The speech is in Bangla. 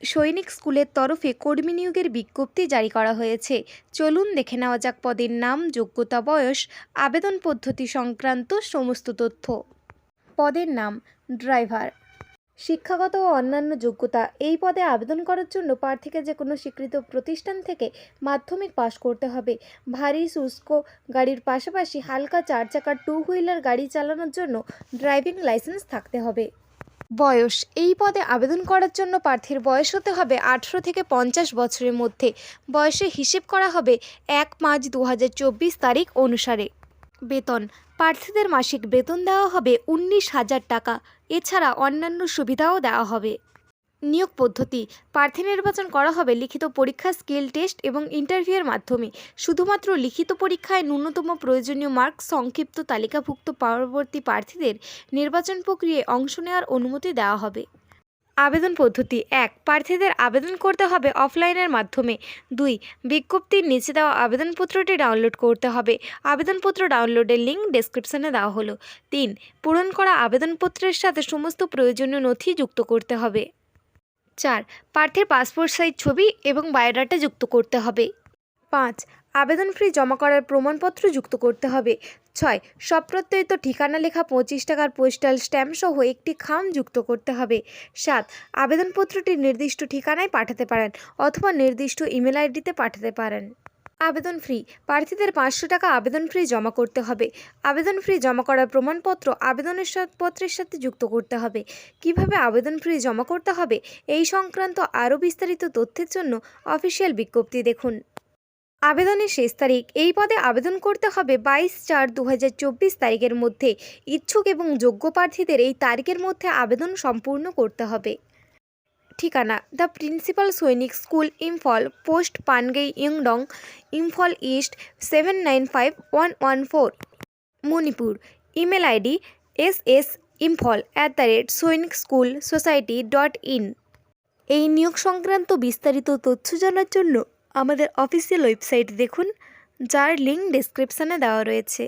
সৈনিক স্কুলের তরফে কর্মী নিয়োগের বিজ্ঞপ্তি জারি করা হয়েছে। চলুন দেখে নেওয়া যাক পদের নাম, যোগ্যতা, বয়স, আবেদন পদ্ধতি সংক্রান্ত সমস্ত তথ্য। পদের নাম, ড্রাইভার। শিক্ষাগত ও অন্যান্য যোগ্যতা, এই পদে আবেদন করার জন্য প্রার্থীকে যে কোনো স্বীকৃত প্রতিষ্ঠান থেকে মাধ্যমিক পাশ করতে হবে। ভারী, শুষ্ক গাড়ির পাশাপাশি হালকা চার চাকার টু হুইলার গাড়ি চালানোর জন্য ড্রাইভিং লাইসেন্স থাকতে হবে। বয়স। এই পদে আবেদন করার জন্য প্রার্থীর বয়স হতে হবে আঠেরো থেকে পঞ্চাশ বছরের মধ্যে। বয়সে হিসেব করা হবে এক পাঁচ দু তারিখ অনুসারে। বেতন। প্রার্থীদের মাসিক বেতন দেওয়া হবে উনিশ হাজার টাকা। এছাড়া অন্যান্য সুবিধাও দেওয়া হবে। নিয়োগ পদ্ধতি। প্রার্থী নির্বাচন করা হবে লিখিত পরীক্ষা, স্কিল টেস্ট এবং ইন্টারভিউয়ের মাধ্যমে। শুধুমাত্র লিখিত পরীক্ষায় ন্যূনতম প্রয়োজনীয় মার্ক সংক্ষিপ্ত তালিকাভুক্ত পরবর্তী প্রার্থীদের নির্বাচন প্রক্রিয়ায় অংশ নেওয়ার অনুমতি দেওয়া হবে। আবেদন পদ্ধতি এক, প্রার্থীদের আবেদন করতে হবে অফলাইনের মাধ্যমে। দুই, বিজ্ঞপ্তির নিচে দেওয়া আবেদনপত্রটি ডাউনলোড করতে হবে। আবেদনপত্র ডাউনলোডের লিঙ্ক ডেসক্রিপশনে দেওয়া হলো। তিন, পূরণ করা আবেদনপত্রের সাথে সমস্ত প্রয়োজনীয় নথি যুক্ত করতে হবে। চার প্রার্থীর পাসপোর্ট সাইজ ছবি এবং বায়োডাটা যুক্ত করতে হবে। পাঁচ, আবেদন ফ্রি জমা করার প্রমাণপত্র যুক্ত করতে হবে। ছয়, সপ্রত্যয়িত ঠিকানা লেখা পঁচিশ টাকার পোস্টাল স্ট্যাম্প সহ একটি খাম যুক্ত করতে হবে। সাত, আবেদনপত্রটি নির্দিষ্ট ঠিকানায় পাঠাতে পারেন অথবা নির্দিষ্ট ইমেল আইডিতে পাঠাতে পারেন। আবেদন ফ্রি প্রার্থীদের পাঁচশো টাকা আবেদন ফ্রি জমা করতে হবে। আবেদন ফ্রি জমা করার প্রমাণপত্র আবেদনের পত্রের সাথে যুক্ত করতে হবে। কীভাবে আবেদন ফ্রি জমা করতে হবে এই সংক্রান্ত আরও বিস্তারিত তথ্যের জন্য অফিসিয়াল বিজ্ঞপ্তি দেখুন। আবেদনের শেষ তারিখ। এই পদে আবেদন করতে হবে বাইশ চার দু তারিখের মধ্যে। ইচ্ছুক এবং যোগ্য প্রার্থীদের এই তারিখের মধ্যে আবেদন সম্পূর্ণ করতে হবে। ঠিকানা। The principal Sainik school Imphal post Pangei Ingdong Imphal east seven nine five one one four Manipur email ID S S Imphal at the rate Sainik school society dot in এই নিয়োগ সংক্রান্ত বিস্তারিত তথ্য জানার জন্য আমাদের অফিসিয়াল ওয়েবসাইট দেখুন, যার লিঙ্ক ডেসক্রিপশানে দেওয়া রয়েছে।